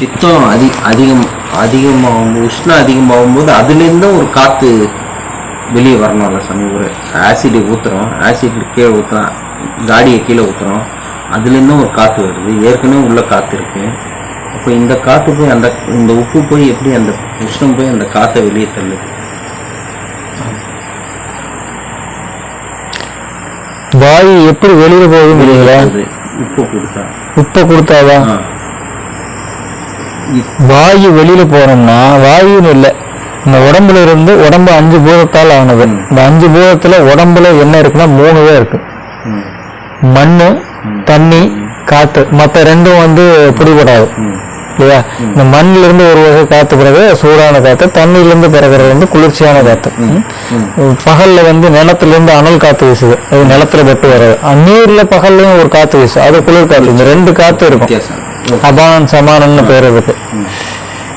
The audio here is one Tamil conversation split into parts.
பித்தம் அதி அதிகம் அதிகமாகும் உஷ்ணம் அதிகமாகும் போது அதுலேருந்து ஒரு காற்று வெளியே வரணும்ல சாமி. ஒரு ஆசிட் ஊற்றுறோம் ஆசிட் கீழே ஊற்றுறோம் காடியை கீழே ஊற்றுறோம் அதுலேருந்தும் ஒரு காற்று வருது. ஏற்கனவே உள்ள காற்று இருக்கு. அப்போ இந்த காற்று போய் அந்த இந்த உப்பு போய் எப்படி அந்த உஷ்ணம் போய் அந்த காற்றை வெளியே தள்ளுது? வாயு எப்படி தெரியல அது உப்பு கொடுத்தா. உப்பை கொடுத்தாதான். வாயு வெளியில போறோம்னா வாயுன்னு இல்லை. இந்த உடம்புல இருந்து உடம்பு அஞ்சு பூதத்தால் ஆனது இந்த அஞ்சு பூதத்துல உடம்புல என்ன இருக்குன்னா மூணு இருக்கு. மண்ணு தண்ணி காத்து. மத்த ரெண்டும் வந்து பிடிபடாது. இல்லையா? இந்த மண்ணில இருந்து ஒரு வகை காத்து பிறகு சூடான காத்து தண்ணியில இருந்து பிறகுறது வந்து குளிர்ச்சியான காத்து. பகல்ல வந்து நிலத்துல இருந்து அனல் காத்து வீசுது. அது நிலத்துல பட்டு வராது. நீர்ல பகல்லையும் ஒரு காத்து வீசும் அது குளிர் காத்து இந்த ரெண்டு காத்து இருக்கும். அபான் சமானம்னு பேர் இருக்கு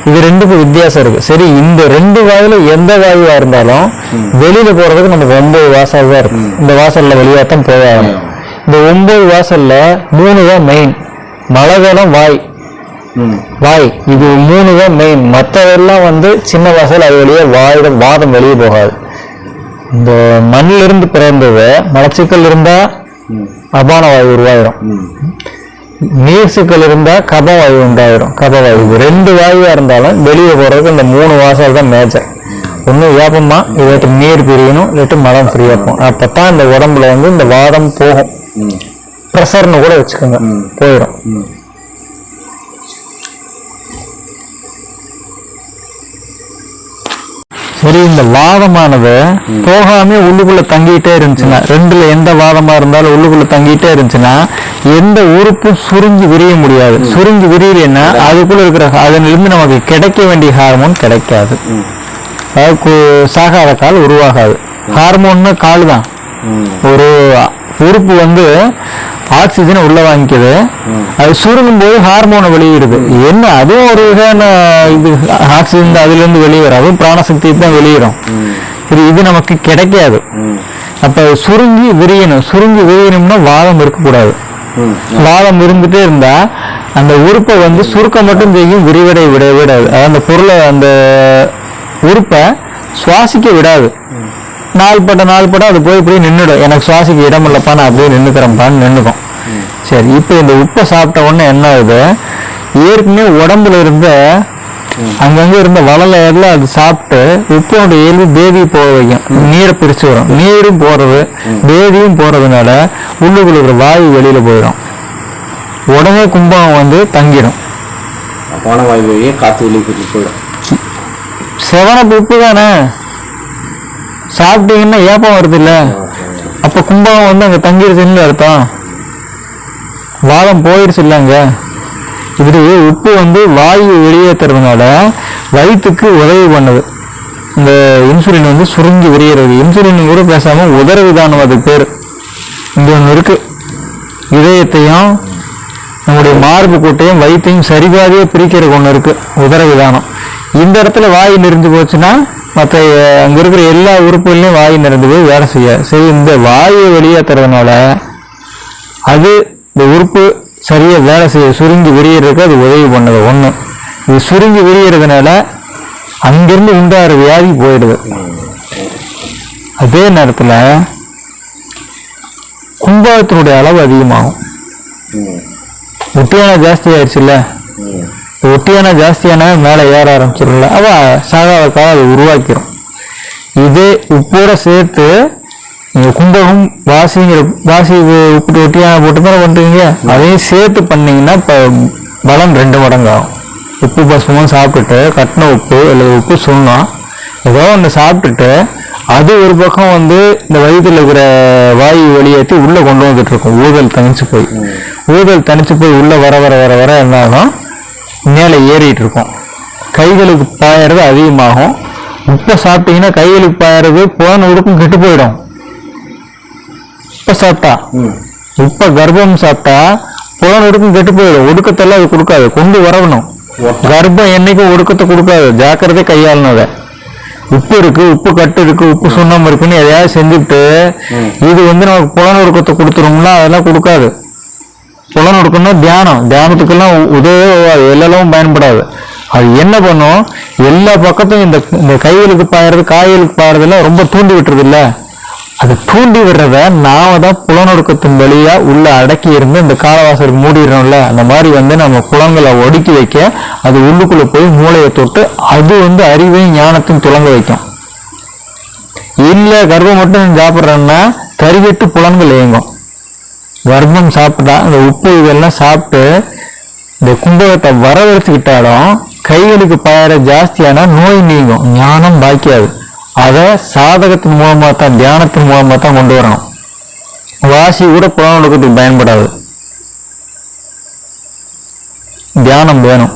இது ரெண்டுக்கும் வித்தியாசம் இருக்கு. சரி இந்த ரெண்டு வாயில எந்த வாயுவா இருந்தாலும் வெளியில போறதுக்கு நமக்கு ஒன்பது வாசல் தான் இருக்கு. இந்த வாசல்ல வெளியாத்தான் போவாங்க இந்த ஒன்பது வாசல்ல மூணு தான் மெயின் மழை காலம் வாய். வாய். இது மூணு தான் மெயின் மற்றதெல்லாம் வந்து சின்ன வாசல் அது வெளியே வாயிட வாதம் வெளியே போகாது. இந்த மண்ணிலிருந்து பிறந்தது மலச்சிக்கல் இருந்தா அபான வாயு உருவாயிரும். ம் நீர் சிக்கல் இருந்தா கபவாயு உண்டாயிரும் கபவாயு ரெண்டு வாயுவா இருந்தாலும் வெளியே போறதுக்கு இந்த மூணு வாசல் தான் மேஜர் ஒண்ணு வேப்பமா இல்லாட்டி நீர் பிரியணும் இல்லாட்டி மரம் பிரியப்போம். அப்பதான் இந்த உடம்புல வந்து இந்த வாதம் போகும். ப்ரெஷர்னு கூட வச்சுக்கோங்க. போயிடும் சரி இந்த வாதமானது போகாம உள்ளுக்குள்ள தங்கிட்டே இருந்துச்சுன்னா ரெண்டுல எந்த வாதமா இருந்தாலும் உள்ளுக்குள்ள தங்கிட்டே இருந்துச்சுன்னா எந்த உறுப்பும் சுருங்கி விரிய முடியாது. சுருங்கி விரியலைன்னா அதுக்குள்ள இருக்கிற அதிலிருந்து நமக்கு கிடைக்க வேண்டிய ஹார்மோன் கிடைக்காது. அதாவது சாகாத கால் உருவாகாது. ஹார்மோன்னா கால் தான் ஒரு உறுப்பு வந்து ஆக்சிஜனை உள்ள வாங்கிக்குது. அது சுருங்கும் போது ஹார்மோனை வெளியிடுது. என்ன? அதுவும் ஒரு வகையான இது ஆக்சிஜன் அதுல இருந்து வெளியேறும். அதுவும் பிராணசக்தி தான் வெளியிடும் இது இது நமக்கு கிடைக்காது. அப்ப சுருங்கி விரியணும். சுருங்கி விரியணும்னா வாதம் இருக்கக்கூடாது. வாதம் இருந்துட்டே இருந்தா அந்த உறுப்பை வந்து சுருக்க மட்டும் செய்யும் விரிவடை விட விடாது. அதாவது அந்த பொருளை அந்த உறுப்பை சுவாசிக்க விடாது. நாள்பட்ட நாள்பட்ட அது போய் போய் நின்றுடும் எனக்கு சுவாசிக்க இடம் இல்லப்பா நான் அப்படியே நின்றுக்கிறேன்ப்பான்னு நின்றுக்கும் சரி இப்போ இந்த உப்பை சாப்பிட்ட உடனே என்ன ஆகுது? ஏற்கனவே உடம்புல இருந்த அங்கங்க இருந்த வளல எல்லாம் அது சாப்பிட்டு உப்போட இயல்பு பேதி போக வைக்கும். நீரை பிரிச்சு வரும். நீரும் போறது பேதியும் போறதுனால உள்ளுக்குள்ள இருக்கிற வாயு வெளியில போயிடும். உடனே கும்பகம் வந்து தங்கிடும். வாயு வழியே காற்று வெளியே போயிடும். செவனப்பு உப்பு தானே? சாப்பிட்டீங்கன்னா ஏப்பம் வருது இல்ல அப்ப கும்பகம் வந்து அங்க தங்கிருச்சுன்னு அர்த்தம். வாதம் போயிடுச்சு இல்லைங்க இப்படி உப்பு வந்து வாயு வெளியேற்றுறதுனால வயிற்றுக்கு உதவி பண்ணுது. இந்த இன்சுலின் வந்து சுருங்கி விரியறது இன்சுலின் கூட பேசாம உதர விதானம் அதுக்கு பேர். இங்க ஒன்று இருக்கு. இதயத்தையும் நம்முடைய மார்பு கூட்டையும் வயிற்றையும் சரிபாதியாக பிரிக்கிறதுக்கு ஒன்று இருக்கு. உதர விதானம். இந்த இடத்துல வாயு நெறிஞ்சு போச்சுன்னா மற்ற அங்க இருக்கிற எல்லா உறுப்புகள்லையும் வாயு நிறைஞ்சு போய் வேலை செய்யாது சரி இந்த வாயு வெளியேற்றுறதுனால அது இந்த உறுப்பு சரியா வேலை செய்ய சுருங்கி விரியறதுக்கு அது உதவி பண்ணுது. ஒண்ணு இது சுருங்கி விரியறதுனால அங்கிருந்து உண்டாகிற வியாதி போயிடுது. அதே நேரத்துல கும்பகத்தினுடைய அளவு அதிகமாகும். ம். ஒட்டியான ஜாஸ்தி ஆயிடுச்சுல்ல? ஒட்டியான ஜாஸ்தியான மேலே ஏற ஆரம்பிச்சிடும்ல அவ சாகாத அதை அது உருவாக்கிரும். இதே உப்போட சேர்த்து நீங்கள் கும்பகம் வாசிங்கிற வாசி உப்பு ஒட்டியான போட்டு தானே பண்ணுறீங்க அதையும் சேர்த்து பண்ணீங்கன்னா இப்போ பலம் ரெண்டு மடங்கு ஆகும் உப்பு பசுமும் சாப்பிட்டுட்டு கட்டின உப்பு அல்லது உப்பு சுண்ணம் ஏதோ ஒன்று சாப்பிட்டுட்டு அது ஒரு பக்கம் வந்து இந்த வயிற்றில் இருக்கிற வாயு வெளியேற்றி உள்ளே கொண்டு வந்துட்டு இருக்கும். ஊதல் தனிச்சு போய். ஊதல் தனிச்சு போய் உள்ளே வர வர வர வர என்ன ஆகும்? மேலே ஏறிட்டு இருக்கும் கைகளுக்கு பாயறது அதிகமாகும். உப்பை சாப்பிட்டீங்கன்னா கைகளுக்கு பாயறது போன உடுப்பும் கெட்டு போயிடும். உப்பை சாப்பிட்டா? உப்பை கர்ப்பம் சாப்பிட்டா போன உடுப்பும் கெட்டு போயிடும். ஒடுக்கத்தெல்லாம் அது கொடுக்காது. கொண்டு வரணும். கர்ப்பம் என்னைக்கும் ஒடுக்கத்தை கொடுக்காது. ஜாக்கிரதை கையாளணும் அதை. உப்பு இருக்கு உப்பு கட்டு இருக்கு உப்பு சுண்ணம் இருக்குன்னு எதையாவது செஞ்சுட்டு இது வந்து நமக்கு புலன் ஒடுக்கத்தை கொடுத்துரும்ல அதெல்லாம் கொடுக்காது. புலன் தியானம். தியானத்துக்கெல்லாம் உதவ எல்லாம் பயன்படாது. அது என்ன பண்ணும்? எல்லா பக்கத்தையும் இந்த இந்த கைகளுக்கு பாயறது காய்களுக்கு பாயறதெல்லாம் ரொம்ப தூண்டி விட்டுறது இல்லை அது தூண்டி விடுறத நாம தான் புலனொடுக்கத்தின் வழியா உள்ள அடக்கி இருந்து இந்த காலவாசலுக்கு மூடிடுறோம்ல. அந்த மாதிரி வந்து நம்ம புலங்களை ஒடுக்கி வைக்க அது உள்ளுக்குள்ள போய் மூளையை தொட்டு அது வந்து அறிவையும் ஞானத்தையும் துலங்க வைக்கும். இல்லை கர்ப்பம் மட்டும் சாப்பிட்றேன்னா கருவிட்டு புலன்கள் இயங்கும். வர்ணம் சாப்பிட்டா அந்த உப்பு இதெல்லாம் சாப்பிட்டு இந்த கும்பகத்தை வரவழைச்சுக்கிட்டாலும் கைகளுக்கு பாயற ஜாஸ்தியான நோய் நீங்கும். ஞானம் பாக்கியாது. அதை சாதகத்தின் மூலமாக தான் தியானத்தின் மூலமாக தான் கொண்டு வரணும். வாசி கூட புலனொடுக்கத்துக்கு பயன்படாது. தியானம் வேணும்.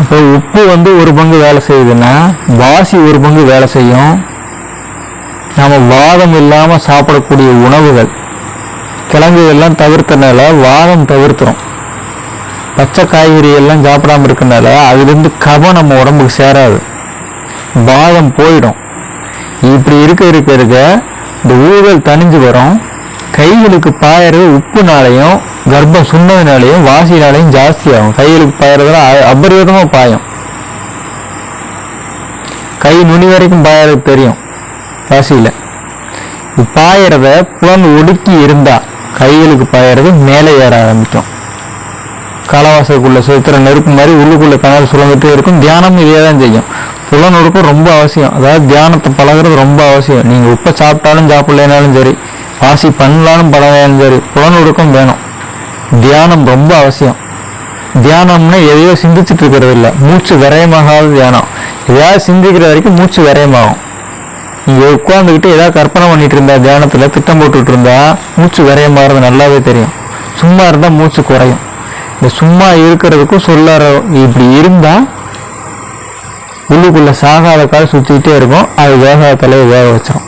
அப்போ உப்பு வந்து ஒரு பங்கு வேலை செய்யுதுன்னா வாசி ஒரு பங்கு வேலை செய்யும். நாம் வாதம் இல்லாமல் சாப்பிடக்கூடிய உணவுகள் கிழங்கு எல்லாம் தவிர்த்தனால வாதம் தவிர்த்துறோம் பச்சை காய்கறி எல்லாம் சாப்பிடாம இருக்கனால அதுலேருந்து கபம் நம்ம உடம்புக்கு சேராது. வாதம் போயிடும். இப்படி இருக்க இருக்க இருக்க இந்த ஊழல் தணிஞ்சு வரும். கைகளுக்கு பாயறது உப்புனாலையும் கர்ப்பம் சுண்ணதுனாலையும் வாசினாலையும் ஜாஸ்தி ஆகும் கைகளுக்கு பாயறதுல அ- பாயும். கை நுனி வரைக்கும் பாயறது தெரியும். வாசியில பாயறத புலன் ஒடுக்கி இருந்தா கைகளுக்கு பாயறது மேலே ஏற ஆரம்பிக்கும். காலவாசலுக்குள்ள சுத்திர நெருப்பு மாதிரி உள்ளுக்குள்ள கனல் சுழந்துட்டே இருக்கும். தியானம் இதே தான் செய்யும். புலன் ஒடுக்கம் ரொம்ப அவசியம். அதாவது தியானத்தை பழகுறது ரொம்ப அவசியம். நீங்கள் உப்பை சாப்பிட்டாலும் சாப்பிடலனாலும் சரி வாசி பண்ணலாலும் பழகலாலும் சரி புலன் ஒடுக்கம் வேணும். தியானம் ரொம்ப அவசியம். தியானம்னா எதையோ சிந்திச்சுட்டு இருக்கிறது இல்லை. மூச்சு விரயமாகாத தியானம். எதையாவது சிந்திக்கிற வரைக்கும் மூச்சு விரயமாகும். நீங்கள் உட்காந்துக்கிட்டு ஏதாவது கற்பனை பண்ணிட்டு இருந்தா தியானத்தில் திட்டம் போட்டுட்டு இருந்தா மூச்சு மாறுறது நல்லாவே தெரியும். சும்மா இருந்தால் மூச்சு குறையும். இந்த சும்மா இருக்கிறதுக்கும் சொல்லார இப்படி இருந்தால் உள்ளுக்குள்ளே சாகாத கால் சுற்றிக்கிட்டே இருக்கும். அது வேகாத தலையை வேக வச்சிடும்